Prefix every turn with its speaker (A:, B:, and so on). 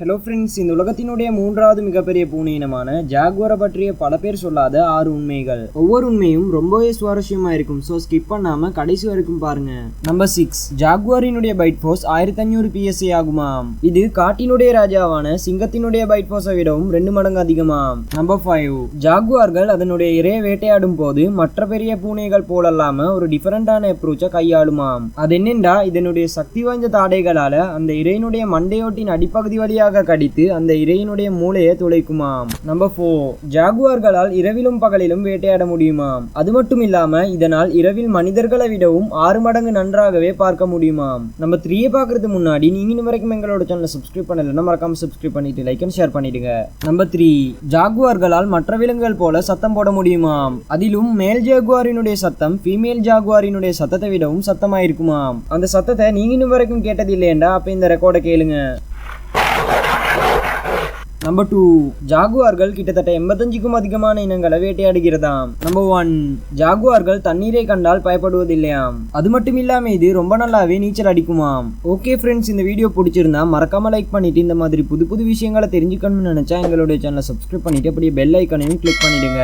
A: Hello friends இந்த உலகத்தினுடைய மூன்றாவது மிகப்பெரிய பூனை இனமான ஜாகுவரை பற்றிய பல பேர் சொல்லாத ஆறு உண்மைகள். ஒவ்வொரு உண்மையும் ரொம்பவே சுவாரஸ்யமாக இருக்கும் ஸோ ஸ்கிப் பண்ணாமல் கடைசி வரைக்கும் பாருங்க. நம்பர் சிக்ஸ் ஜாகுவாரினுடைய பைட் ஃபோர்ஸ் ஆயிரத்தி அஞ்சூறு பிஎஸ்சி ஆகுமாம். இது காட்டினுடைய ராஜாவான சிங்கத்தினுடைய பைட் ஃபோர்ஸை விடவும் ரெண்டு மடங்கு அதிகமாம். நம்பர் ஃபைவ் ஜாகுவார்கள் அதனுடைய இரையை வேட்டையாடும் போது மற்ற பெரிய பூனைகள் போலல்லாம ஒரு டிஃபரெண்டான அப்ரோச்சை கையாளுமாம். அது என்னென்றா இதனுடைய சக்தி வாய்ந்த தாடைகளால் அந்த இறையினுடைய மண்டையோட்டின் அடிப்பகுதி வழியாக கடித்து அந்த இறையினுடைய மூளையை துளைக்குமாம். நம்பர் ஃபோர் ஜாகுவார்களால் இரவிலும் பகலிலும் வேட்டையாட முடியுமாம். அது மட்டும் இல்லாம இதனால் இரவில் மனிதர்களை விடவும் ஆறு மடங்கு நன்றாகவே பார்க்க முடியுமாம். நம்ம த்ரீயை பார்க்கறதுக்கு முன்னாடி நீங்க இன்னும் வரைக்கும் எங்களோட சேனலை சப்ஸ்கிரைப் பண்ணலைன்னா மறக்காம சப்ஸ்கிரைப் பண்ணிட்டு லைக் அண்ட் ஷேர் பண்ணிடுங்க. நம்பர் த்ரீ ஜாகுவார்களால் மற்ற விலங்குகள் போல சத்தம் போட முடியுமாம். அதிலும் மேல் ஜாகுவாரினுடைய சத்தம் ஃபீமேல் ஜாகுவாரினுடைய சத்தத்தை விடவும் சத்தமாயிருக்குமாம். அந்த சத்தத்தை நீங்க இன்னும் வரைக்கும் கேட்டது இல்லையண்டா அப்ப இந்த ரெக்கார்டை கேளுங்க. நம்பர் டூ ஜாகுவார்கள் கிட்டத்தட்ட எண்பத்தஞ்சுக்கும் அதிகமான இனங்களை வேட்டையாடுகிறதாம். நம்பர் ஒன் ஜாகுவார்கள் தண்ணீரை கண்டால் பயப்படுவதில்லையாம். அது மட்டும் இல்லாம இது ரொம்ப நல்லாவே நீச்சல் அடிக்குமாம். ஓகே ஃப்ரெண்ட்ஸ் இந்த வீடியோ பிடிச்சிருந்தா மறக்காம லைக் பண்ணிட்டு இந்த மாதிரி புது புது விஷயங்களை தெரிஞ்சுக்கணும்னு நினைச்சா எங்களுடைய சேனலை சப்ஸ்கிரைப் பண்ணிட்டு அப்படியே பெல் ஐக்கனையும் கிளிக் பண்ணிடுங்க.